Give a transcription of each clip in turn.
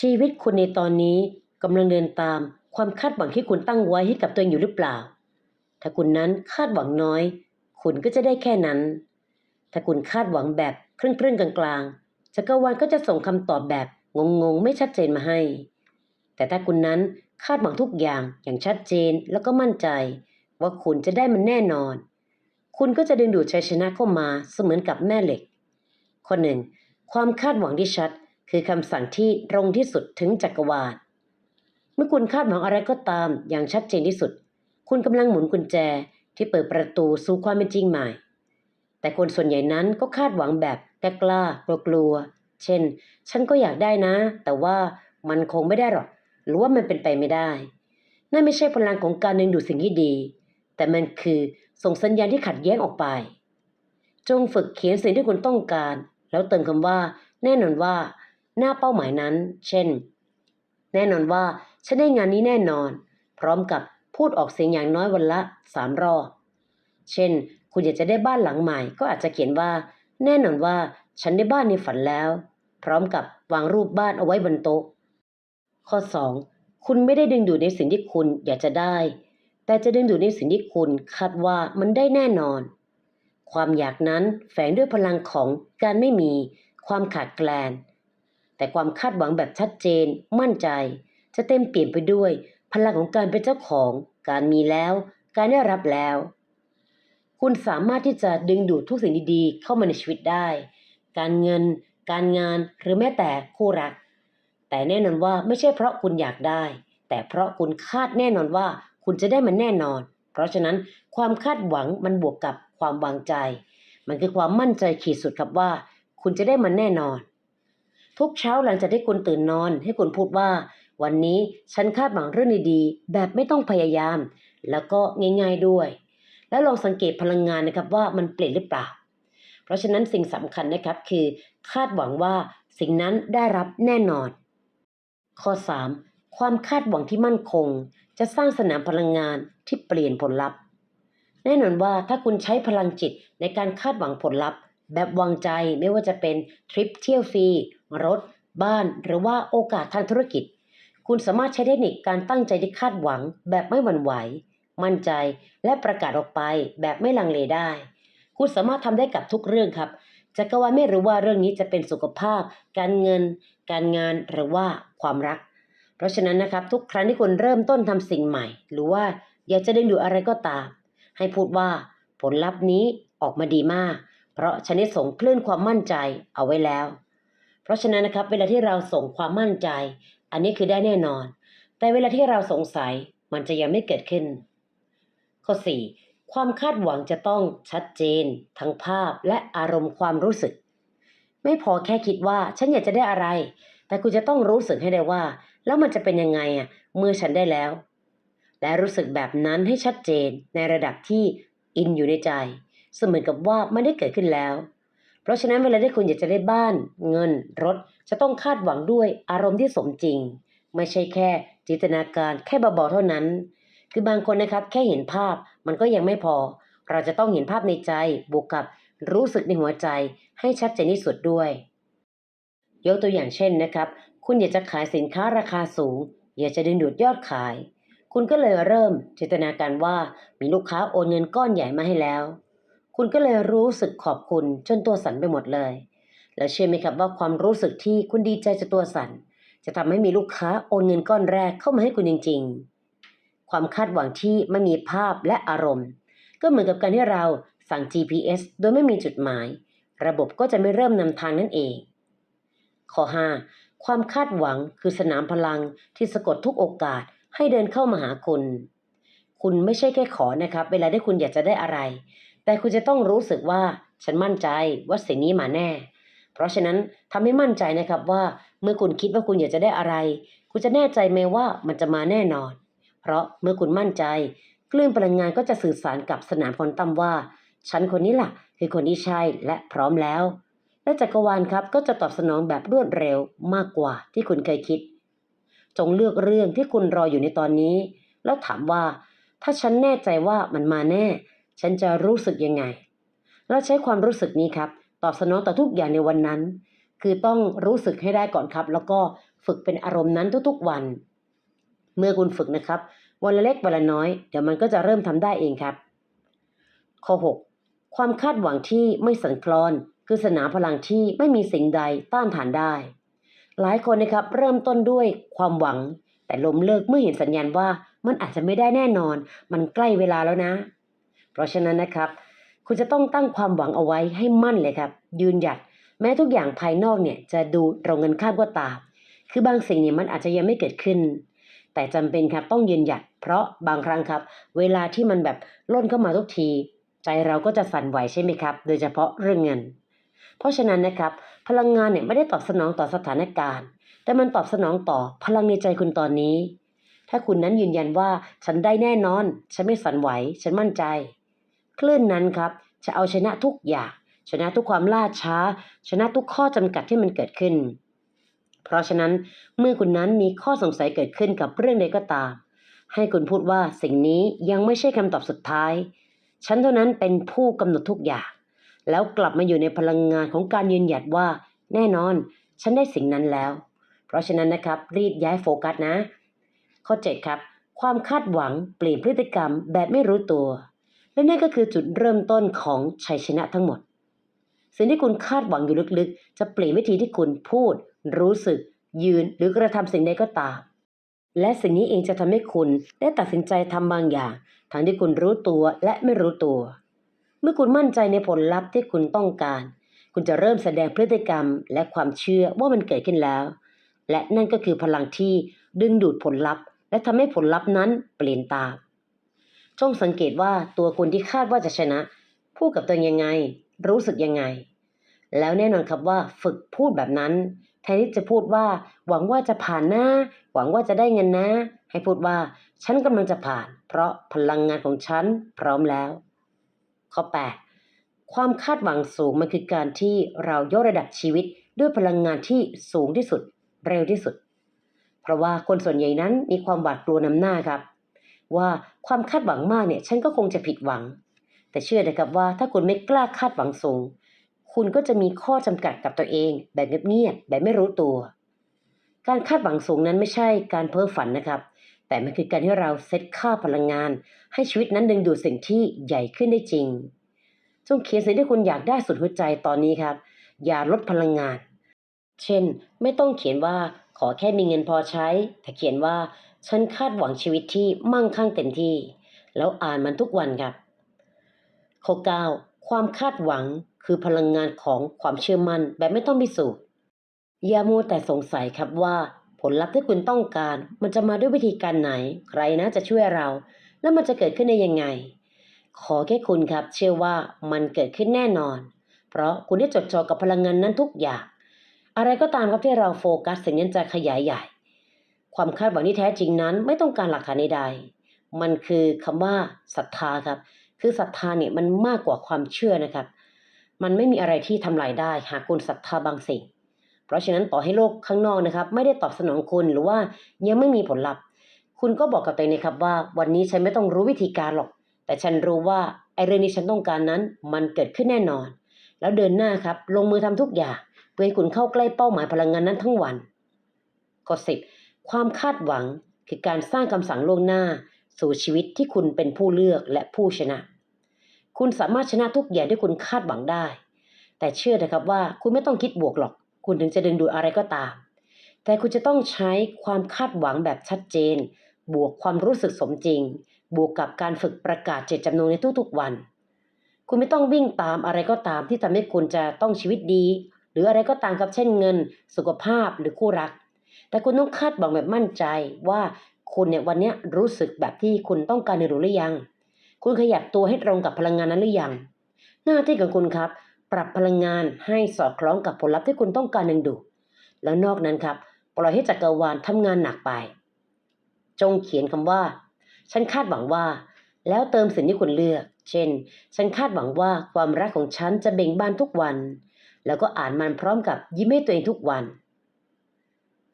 ชีวิตคุณในตอนนี้กำลังเดินตามความคาดหวังที่คุณตั้งไว้ให้กับตัวเองอยู่หรือเปล่า ถ้าคุณนั้นคาดหวังน้อย คุณก็จะได้แค่นั้น ถ้าคุณคาดหวังแบบครึ่งครึ่งๆกลางๆจักรวาลก็จะส่งคำตอบแบบงงๆไม่ชัดเจนมาให้ แต่ถ้าคุณนั้นคาดหวังทุกอย่างอย่างชัดเจนแล้วก็มั่นใจ ว่าคุณจะได้มันแน่นอน คุณก็จะดึงดูดชัยชนะเข้ามาเสมือนกับแม่เหล็ก ข้อหนึ่งความคาดหวังที่ชัด คือคำสั่งที่ตรงที่สุดถึงจักรวาล เมื่อคุณคาดหวังอะไรก็ตามอย่างชัดเจนที่สุด คุณกำลังหมุนกุญแจที่เปิดประตูสู่ความเป็นจริงใหม่ แต่คนส่วนใหญ่นั้นก็คาดหวังแบบกล้ากล้ากลัวๆเช่น ฉันก็อยากได้นะ แต่ว่ามันคงไม่ได้หรอก หรือว่ามันเป็นไปไม่ได้ นั่นไม่ใช่พลังของการดึงดูดสิ่งที่ดี แต่มันคือส่งสัญญาณที่ขัดแย้งออกไป จงฝึกเขียนสิ่งที่คุณต้องการ แล้วเติมคำว่า แน่นอนว่า หน้าเป้าหมายนั้น เช่น แน่นอนว่าฉันได้งานนี้แน่นอน พร้อมกับพูดออกเสียงอย่างน้อยวันละสามรอบ เช่น คุณอยากจะได้บ้านหลังใหม่ ก็อาจจะเขียนว่า แน่นอนว่าฉันได้บ้านในฝันแล้ว พร้อมกับวางรูปบ้านเอาไว้บนโต๊ะ ข้อ 2. คุณไม่ได้ดึงดูดในสิ่งที่คุณอยากจะได้ แต่จะดึงดูดในสิ่งที่คุณคาดว่ามันได้แน่นอน ความอยากนั้นแฝงด้วยพลังของการไม่มี ความขาดแคลน แต่ความคาดหวังแบบชัดเจน มั่นใจ จะเต็มเปี่ยมไปด้วย พลังของการเป็นเจ้าของ การมีแล้ว การได้รับแล้ว คุณสามารถที่จะดึงดูดทุกสิ่งดีๆ เข้ามาในชีวิตได้ การเงิน การงานหรือแม้แต่คู่รัก แต่แน่นอนว่าไม่ใช่เพราะคุณอยากได้ แต่เพราะคุณคาดแน่นอนว่าคุณจะได้มันแน่นอน เพราะฉะนั้นความคาดหวังมันบวกกับความวางใจ มันคือความมั่นใจขีดสุดครับว่า คุณจะได้มันแน่นอน ทุกเช้าหลังจากที่คุณตื่นนอน ให้คุณพูดว่า วันนี้ฉันคาดหวังเรื่องดีๆ แบบไม่ต้องพยายาม แล้วก็ง่าย ๆด้วย แล้วลองสังเกตพลังงานนะครับว่ามันเปลี่ยนหรือเปล่า เพราะฉะนั้นสิ่งสำคัญนะครับคือ คาดหวังว่าสิ่งนั้นได้รับแน่นอน ข้อ 3. ความคาดหวังที่มั่นคง จะสร้างสนามพลังงานที่เปลี่ยนผลลัพธ์ แน่นอนว่าถ้าคุณใช้พลังจิตในการคาดหวังผลลัพธ์ แบบวางใจไม่ว่าจะเป็นทริปเที่ยวฟรีรถ บ้าน หรือว่าโอกาสทางธุรกิจ คุณสามารถใช้เทคนิคการตั้งใจที่คาดหวัง แบบไม่หวั่นไหว มั่นใจและประกาศออกไปแบบไม่ลังเลได้ คุณสามารถทำได้กับทุกเรื่องครับจักรวาลไม่รู้ว่าเรื่องนี้จะเป็นสุขภาพ การเงิน การงานหรือว่าความรัก เพราะฉะนั้นนะครับทุกครั้งที่คุณเริ่มต้นทำสิ่งใหม่ หรือว่าอยากจะดึงดูดอะไรก็ตาม ให้พูดว่าผลลัพธ์นี้ออกมาดีมาก เพราะฉันได้ส่งคลื่นความมั่นใจเอาไว้แล้ว เพราะฉะนั้นนะครับ เวลาที่เราส่งความมั่นใจ อันนี้คือได้แน่นอน แต่เวลาที่เราสงสัยมันจะยังไม่เกิดขึ้น ข้อ 4. ความคาดหวังจะต้องชัดเจน ทั้งภาพและอารมณ์ความรู้สึก ไม่พอแค่คิดว่าฉันอยากจะได้อะไร แต่คุณจะต้องรู้สึกให้ได้ว่า แล้วมันจะเป็นยังไงอะเมื่อฉันได้แล้ว และรู้สึกแบบนั้นให้ชัดเจนในระดับที่อินอยู่ในใจ เสมือนกับว่าไม่ได้เกิดขึ้นแล้ว เพราะฉะนั้นเวลาที่คุณอยากจะได้บ้าน เงิน รถ จะต้องคาดหวังด้วยอารมณ์ที่สมจริง ไม่ใช่แค่จินตนาการแค่เบาๆเท่านั้น คือบางคนนะครับแค่เห็นภาพมันก็ยังไม่พอ เราจะต้องเห็นภาพในใจบวกกับรู้สึกในหัวใจให้ชัดเจนที่สุดด้วย ยกตัวอย่างเช่นนะครับ คุณอยากจะขายสินค้าราคาสูง อยากจะดึงดูดยอดขาย คุณก็เลยเริ่มจินตนาการว่ามีลูกค้าโอนเงินก้อนใหญ่มาให้แล้ว คุณก็เลยรู้สึกขอบคุณจนตัวสั่นไปหมดเลย แล้วเชื่อไหมครับว่าความรู้สึกที่คุณดีใจจะตัวสั่น จะทำให้มีลูกค้าโอนเงินก้อนแรกเข้ามาให้คุณจริง ๆ ความคาดหวังที่ไม่มีภาพและอารมณ์ ก็เหมือนกับการที่เราสั่ง GPS โดยไม่มีจุดหมาย ระบบก็จะไม่เริ่มนำทางนั่นเอง ข้อ 5. ความคาดหวังคือสนามพลังที่สะกดทุกโอกาสให้เดินเข้ามาหาคุณ คุณไม่ใช่แค่ขอนะครับ เวลาที่คุณอยากจะได้อะไร แต่คุณจะต้องรู้สึกว่าฉันมั่นใจว่าสิ่งนี้มาแน่ เพราะฉะนั้นทำให้มั่นใจนะครับว่าเมื่อคุณคิดว่าคุณอยากจะได้อะไร คุณจะแน่ใจไหมว่ามันจะมาแน่นอน เพราะเมื่อคุณมั่นใจคลื่นพลังงานก็จะสื่อสารกับสนามควอนตัมว่า ฉันคนนี้ล่ะ คือคนที่ใช่และพร้อมแล้ว และจักรวาลครับก็จะตอบสนองแบบรวดเร็วมากกว่าที่คุณเคยคิด จงเลือกเรื่องที่คุณรออยู่ในตอนนี้ แล้วถามว่า ถ้าฉันแน่ใจว่ามันมาแน่ ฉันจะรู้สึกยังไงแล้วใช้ความรู้สึกนี้ครับ ตอบสนองต่อทุกอย่างในวันนั้น คือต้องรู้สึกให้ได้ก่อนครับ แล้วก็ฝึกเป็นอารมณ์นั้นทุกๆวัน เมื่อคุณฝึกนะครับ วันละเล็กวันละน้อย เดี๋ยวมันก็จะเริ่มทำได้เองครับ ข้อ 6 ความคาดหวังที่ไม่สันคลอน คือสนามพลังที่ไม่มีสิ่งใดต้านทานได้ หลายคนนะครับเริ่มต้นด้วยความหวัง แต่ล้มเลิกเมื่อเห็นสัญญาณว่ามันอาจจะไม่ได้แน่นอน มันใกล้เวลาแล้วนะ เพราะฉะนั้นนะครับ คุณจะต้องตั้งความหวังเอาไว้ให้มั่นเลยครับ ยืนหยัดแม้ทุกอย่างภายนอกเนี่ยจะดูตรงกันข้ามก็ตาม คือบางสิ่งเนี่ยมันอาจจะยังไม่เกิดขึ้น แต่จำเป็นครับต้องยืนหยัด เพราะบางครั้งครับ เวลาที่มันแบบล่นเข้ามาทุกที ใจเราก็จะสั่นไหวใช่ไหมครับ โดยเฉพาะเรื่องเงิน เพราะฉะนั้นนะครับ พลังงานเนี่ยไม่ได้ตอบสนองต่อสถานการณ์ แต่มันตอบสนองต่อพลังในใจคุณตอนนี้ ถ้าคุณนั้นยืนยันว่าฉันได้แน่นอน ฉันไม่สั่นไหว ฉันมั่นใจ คลื่นนั้นครับจะเอาชนะทุกอย่าง ชนะทุกความล่าช้า ชนะทุกข้อจำกัดที่มันเกิดขึ้น เพราะฉะนั้นเมื่อคุณนั้นมีข้อสงสัยเกิดขึ้นกับเรื่องใดก็ตาม ให้คุณพูดว่าสิ่งนี้ยังไม่ใช่คำตอบสุดท้าย ฉันเท่านั้นเป็นผู้กำหนดทุกอย่าง แล้วกลับมาอยู่ในพลังงานของการยืนหยัดว่า แน่นอน ฉันได้สิ่งนั้นแล้ว เพราะฉะนั้นนะครับรีบย้ายโฟกัสนะ ข้อ 7 ครับ ความคาดหวังเปลี่ยนพฤติกรรมแบบไม่รู้ตัว และนั่นก็คือจุดเริ่มต้นของชัยชนะทั้งหมด สิ่งที่คุณคาดหวังอยู่ลึกๆ จะเปลี่ยนวิธีที่คุณพูด รู้สึก ยืนหรือกระทำสิ่งใดก็ตาม และสิ่งนี้เองจะทำให้คุณได้ตัดสินใจทำบางอย่างทั้งที่คุณรู้ตัวและไม่รู้ตัว เมื่อคุณมั่นใจในผลลัพธ์ที่คุณต้องการ คุณจะเริ่มแสดงพฤติกรรมและความเชื่อว่ามันเกิดขึ้นแล้ว และนั่นก็คือพลังที่ดึงดูดผลลัพธ์ และทำให้ผลลัพธ์นั้นเปลี่ยนตาม จงสังเกตว่าตัวคุณที่คาดว่าจะชนะพูดกับตัวเองยังไง รู้สึกยังไง แล้วแน่นอนครับว่าฝึกพูดแบบนั้น แทนที่จะพูดว่า หวังว่าจะผ่านนะหวังว่าจะได้เงินนะ ให้พูดว่า ฉันกำลังจะผ่าน เพราะพลังงานของฉันพร้อมแล้ว ข้อ 8 ความคาดหวังสูงมันคือการที่เรายกระดับชีวิตด้วยพลังงานที่สูงที่สุด เร็วที่สุด เพราะว่าคนส่วนใหญ่นั้นมีความหวาดกลัวนำหน้าครับ ว่าความคาดหวังมากเนี่ยฉันก็คงจะผิดหวัง แต่เชื่อนะครับว่าถ้าคุณไม่กล้าคาดหวังสูง คุณก็จะมีข้อจำกัดกับตัวเอง แบบเงียบๆแบบไม่รู้ตัว การคาดหวังสูงนั้นไม่ใช่การเพ้อฝันนะครับ แต่มันคือการที่เราเซตค่าพลังงาน ให้ชีวิตนั้นดึงดูดสิ่งที่ใหญ่ขึ้นได้จริง จงเขียนสิ่งที่คุณอยากได้สุดหัวใจตอนนี้ครับ อย่าลดพลังงาน เช่น ไม่ต้องเขียนว่า ขอแค่มีเงินพอใช้ แต่เขียนว่า ฉันคาดหวังชีวิตที่มั่งคั่งเต็มที่ แล้วอ่านมันทุกวันครับข้อ9ความคาดหวังคือพลังงานของความเชื่อมั่นแบบไม่ต้องพิสูจน์อย่ามัวแต่สงสัยครับว่า ผลลัพธ์ที่คุณต้องการ มันจะมาด้วยวิธีการไหน ใครนะจะช่วยเรา แล้วมันจะเกิดขึ้นได้ยังไง ขอแค่คุณครับ เชื่อว่ามันเกิดขึ้นแน่นอน เพราะคุณได้จดจ่อกับพลังงานนั้นทุกอย่าง อะไรก็ตามครับที่เราโฟกัสสิ่งนั้นจะขยายใหญ่ ความคาดหวังที่แท้จริงนั้นไม่ต้องการหลักฐานใดๆมันคือคำว่าศรัทธาครับ คือศรัทธาเนี่ยมันมากกว่าความเชื่อนะครับ มันไม่มีอะไรที่ทำลายได้ หากคุณศรัทธาบางสิ่ง เพราะฉะนั้นต่อให้โลกข้างนอกนะครับ ไม่ได้ตอบสนองคุณหรือว่ายังไม่มีผลลัพธ์ คุณก็บอกกับตัวเองนะครับว่า วันนี้ฉันไม่ต้องรู้วิธีการหรอก แต่ฉันรู้ว่าไอเรื่องที่ฉันต้องการนั้น มันเกิดขึ้นแน่นอน แล้วเดินหน้าครับ ลงมือทำทุกอย่าง เพื่อให้คุณเข้าใกล้เป้าหมายพลังงานนั้นทั้งวัน ข้อสิบความคาดหวังคือการสร้างคำสั่งล่วงหน้า สู่ชีวิตที่คุณเป็นผู้เลือกและผู้ชนะ คุณสามารถชนะทุกอย่างที่คุณคาดหวังได้ แต่เชื่อนะครับว่าคุณไม่ต้องคิดบวกหรอก คุณถึงจะดึงดูดอะไรก็ตาม แต่คุณจะต้องใช้ความคาดหวังแบบชัดเจน บวกความรู้สึกสมจริง บวกกับการฝึกประกาศเจตจำนงในทุกๆวันคุณไม่ต้องวิ่งตามอะไรก็ตามที่ทำให้คุณจะต้องชีวิตดี รืออะไรก็ตามครับเช่นเงิน สุขภาพหรือคู่รัก แต่คุณต้องคาดหวังแบบมั่นใจว่าคุณเนี่ยวันนี้รู้สึกแบบที่คุณต้องการในหรือยัง คุณขยับตัวให้ตรงกับพลังงานนั้นหรือยัง หน้าที่ของคุณครับ ปรับพลังงานให้สอดคล้องกับผลลัพธ์ที่คุณต้องการดึงดู แล้วนอกนั้นครับ ปล่อยให้จักรวาลทำงานหนักไป จงเขียนคำว่า ฉันคาดหวังว่า แล้วเติมสิ่งที่คุณเลือก เช่น ฉันคาดหวังว่าความรักของฉันจะเบ่งบานทุกวัน แล้วก็อ่านมันพร้อมกับยิ้มให้ตัวเองทุกวัน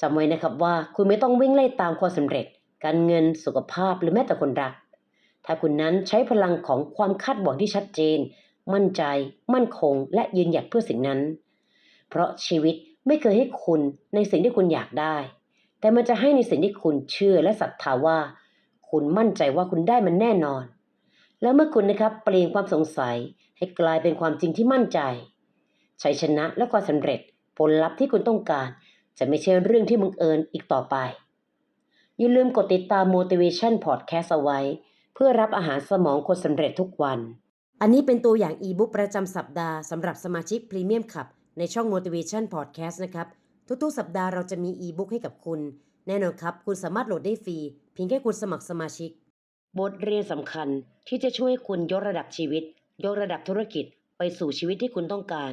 จำไว้นะครับว่าคุณไม่ต้องวิ่งไล่ตามความสำเร็จ การเงินสุขภาพหรือแม้แต่คนรัก ถ้าคุณนั้นใช้พลังของความคาดหวังที่ชัดเจน มั่นใจ มั่นคง และยืนหยัดเพื่อสิ่งนั้น เพราะชีวิตไม่เคยให้คุณในสิ่งที่คุณอยากได้ แต่มันจะให้ในสิ่งที่คุณเชื่อและศรัทธาว่า คุณมั่นใจว่าคุณได้มันแน่นอน แล้วเมื่อคุณนะครับเปลี่ยนความสงสัยให้กลายเป็นความจริงที่มั่นใจ ชัยชนะและความสำเร็จผลลัพธ์ที่คุณต้องการ จะไม่ใช่เรื่องที่บังเอิญอีกต่อไป อย่าลืมกดติดตาม motivation podcast เอาไว้ เพื่อรับอาหารสมองคนสำเร็จทุกวัน อันนี้เป็นตัวอย่างอีบุ๊กประจำสัปดาห์สำหรับสมาชิกพรีเมียมขับ ในช่อง motivation podcast นะครับ ทุกๆ สัปดาห์เราจะมีอีบุ๊กให้กับคุณ แน่นอนครับ คุณสามารถโหลดได้ฟรีเพียงแค่คุณสมัครสมาชิก บทเรียนสำคัญที่จะช่วยคุณยกระดับชีวิต ยกระดับธุรกิจไปสู่ชีวิตที่คุณต้องการ